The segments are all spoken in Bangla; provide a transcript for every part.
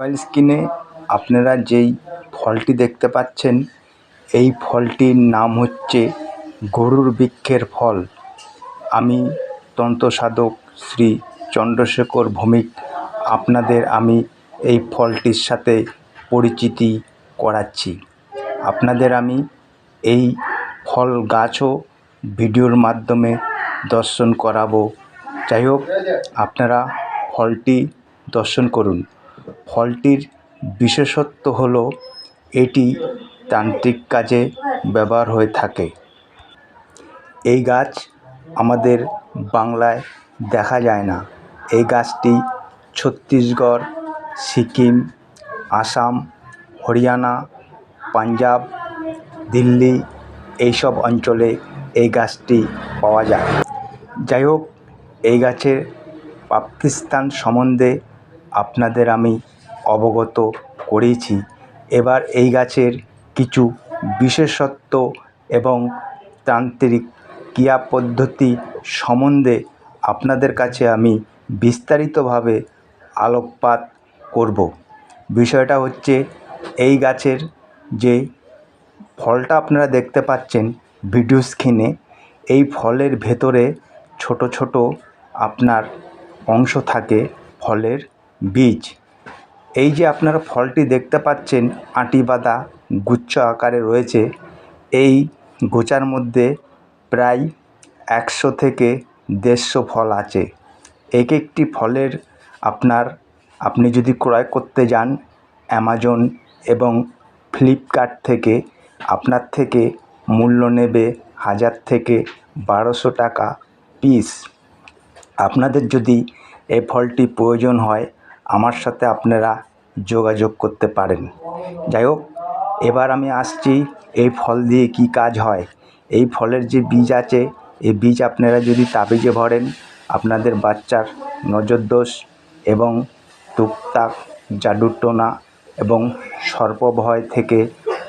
মোবাইল স্ক্রিনে আপনারা যেই ফলটি দেখতে পাচ্ছেন, এই ফলটির নাম হচ্ছে গরুর বৃক্ষের ফল। আমি তন্ত্রসাধক শ্রী চন্দ্রশেখর ভৌমিক, আপনাদের আমি এই ফলটির সাথে পরিচিতি করাচ্ছি। আপনাদের আমি এই ফল গাছও ভিডিওর মাধ্যমে দর্শন করাবো। যাই হোক, আপনারা ফলটি দর্শন করুন। ফলটির বিশেষত্ব হল এটি তান্ত্রিক কাজে ব্যবহার হয়ে থাকে। এই গাছ আমাদের বাংলায় দেখা যায় না। এই গাছটি ছত্তিশগড়, সিকিম, আসাম, হরিয়ানা, পাঞ্জাব, দিল্লি এইসব অঞ্চলে এই গাছটি পাওয়া যায়। যাই হোক, এই গাছের প্রাপ্তিস্থান সম্বন্ধে আপনাদের আমি অবগত করিয়েছি এবার এই গাছের কিছু বিশেষত্ব এবং তান্ত্রিক ক্রিয়া পদ্ধতি সম্বন্ধে আপনাদের কাছে আমি বিস্তারিতভাবে আলোকপাত করব। বিষয়টা হচ্ছে, এই গাছের যে ফলটা আপনারা দেখতে পাচ্ছেন ভিডিও স্ক্রিনে, এই ফলের ভেতরে ছোট ছোট আপনার অংশ থাকে ফলের বীজ। এই যে আপনারা ফলটি দেখতে পাচ্ছেন, আঁটি বাঁধা গুচ্ছ আকারে রয়েছে, এই গোচার মধ্যে প্রায় একশো থেকে দেড়শো ফল আছে। এক একটি ফলের আপনার, আপনি যদি ক্রয় করতে যান অ্যামাজন এবং ফ্লিপকার্ট থেকে, আপনার থেকে মূল্য নেবে হাজার থেকে বারোশো টাকা পিস আপনাদের যদি এই ফলটি প্রয়োজন হয় আমার সাথে আপনারা যোগাযোগ করতে পারেন। যাই হোক এবার আমি আসছি এই ফল দিয়ে কী কাজ হয়। এই ফলের যে বীজ আছে, এই বীজ আপনারা যদি তাবিজে ভরেন, আপনাদের বাচ্চার নজরদোষ এবং টুকটাক জাদুর টোনা এবং সর্প ভয় থেকে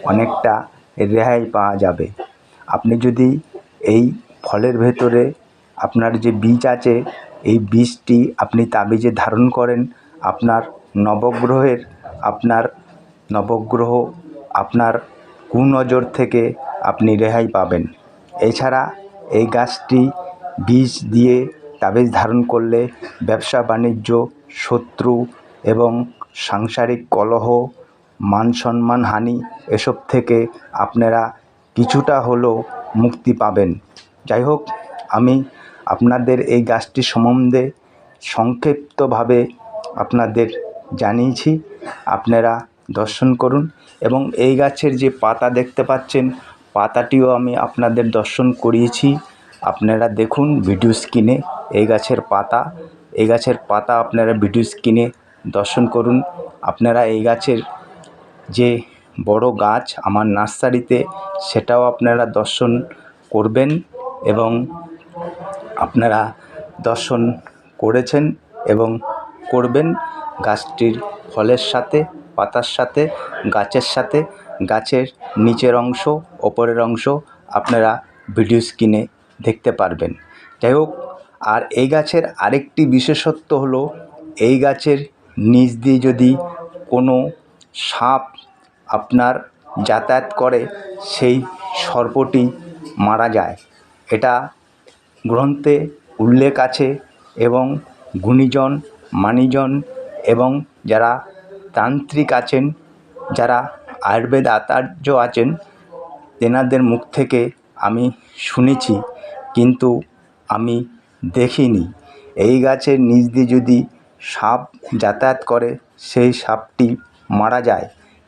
অনেকটা রেহাই পাওয়া যাবে। আপনি যদি এই ফলের ভেতরে আপনার যে বীজ আছে, এই বীজটি আপনি তাবিজে ধারণ করেন আপনার নবগ্রহের, আপনার নবগ্রহ, আপনার কুনজর থেকে আপনি রেহাই পাবেন। এছাড়া এই গাছটি বীজ দিয়ে তাবিজ ধারণ করলে ব্যবসা, বাণিজ্য, শত্রু এবং সাংসারিক কলহ, মান সম্মান, হানি এসব থেকে আপনারা কিছুটা হলেও মুক্তি পাবেন। যাই হোক, আমি আপনাদের এই গাছটি সম্বন্ধে সংক্ষিপ্তভাবে আপনাদের জানিয়েছি, আপনারা দর্শন করুন এবং এই গাছের যে পাতা দেখতে পাচ্ছেন, পাতাটিও আমি আপনাদের দর্শন করিয়েছি। আপনারা দেখুন ভিডিও স্ক্রিনে এই গাছের পাতা। এই গাছের পাতা আপনারা ভিডিও স্ক্রিনে দর্শন করুন। আপনারা এই গাছের যে বড় গাছ আমার নার্সারিতে, সেটাও আপনারা দর্শন করবেন এবং আপনারা দর্শন করেছেন এবং করবেন গাছটির ফলের সাথে, পাতার সাথে, গাছের সাথে। গাছের নিচের অংশ, ওপরের অংশ আপনারা ভিডিও স্ক্রিনে দেখতে পারবেন। যাই হোক, আর এই গাছের আরেকটি বিশেষত্ব হলো, এই গাছের নিচ দিয়ে যদি কোনো সাপ আপনার যাতায়াত করে, সেই সর্পটি মারা যায়। এটা গ্রন্থে উল্লেখ আছে এবং গুণীজন মানিজন এবং যারা তান্ত্রিক আছেন, যারা আয়ুর্বেদ আচার্য আছেন, তেনাদের মুখ থেকে আমি শুনেছি, কিন্তু আমি দেখিনি। এই গাছের নিচ দিয়ে যদি সাপ যাতায়াত করে, সেই সাপটি মারা যায়।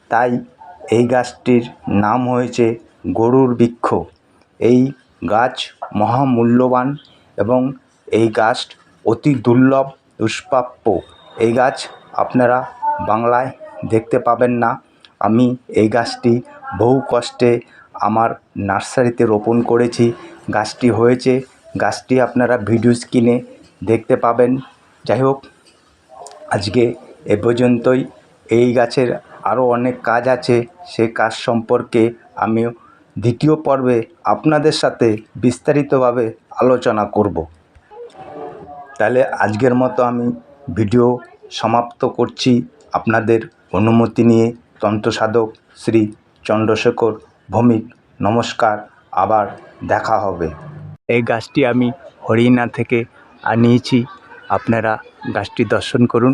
তাই এই গাছটির নাম হয়েছে গরুর বৃক্ষ। এই গাছ মহামূল্যবান এবং এই গাছ অতি দুর্লভ দুষ্প্রাপ্য এই গাছ আপনারা বাংলায় দেখতে পাবেন না। আমি এই গাছটি বহু কষ্টে আমার নার্সারিতে রোপণ করেছি। গাছটি হয়েছে, গাছটি আপনারা ভিডিও স্ক্রিনে দেখতে পাবেন। যাই হোক, আজকে এ পর্যন্তই। এই গাছের আরও অনেক কাজ আছে, সে কাজ সম্পর্কে আমিও দ্বিতীয় পর্বে আপনাদের সাথে বিস্তারিতভাবে আলোচনা করব। তাহলে আজকের মতো আমি ভিডিও সমাপ্ত করছি। আপনাদের অনুমতি নিয়ে তন্ত্রসাধক শ্রী চন্দ্রশেখর ভৌমিক, নমস্কার, আবার দেখা হবে। এই গাছটি আমি হরিণা থেকে আনিয়েছি। আপনারা গাছটি দর্শন করুন।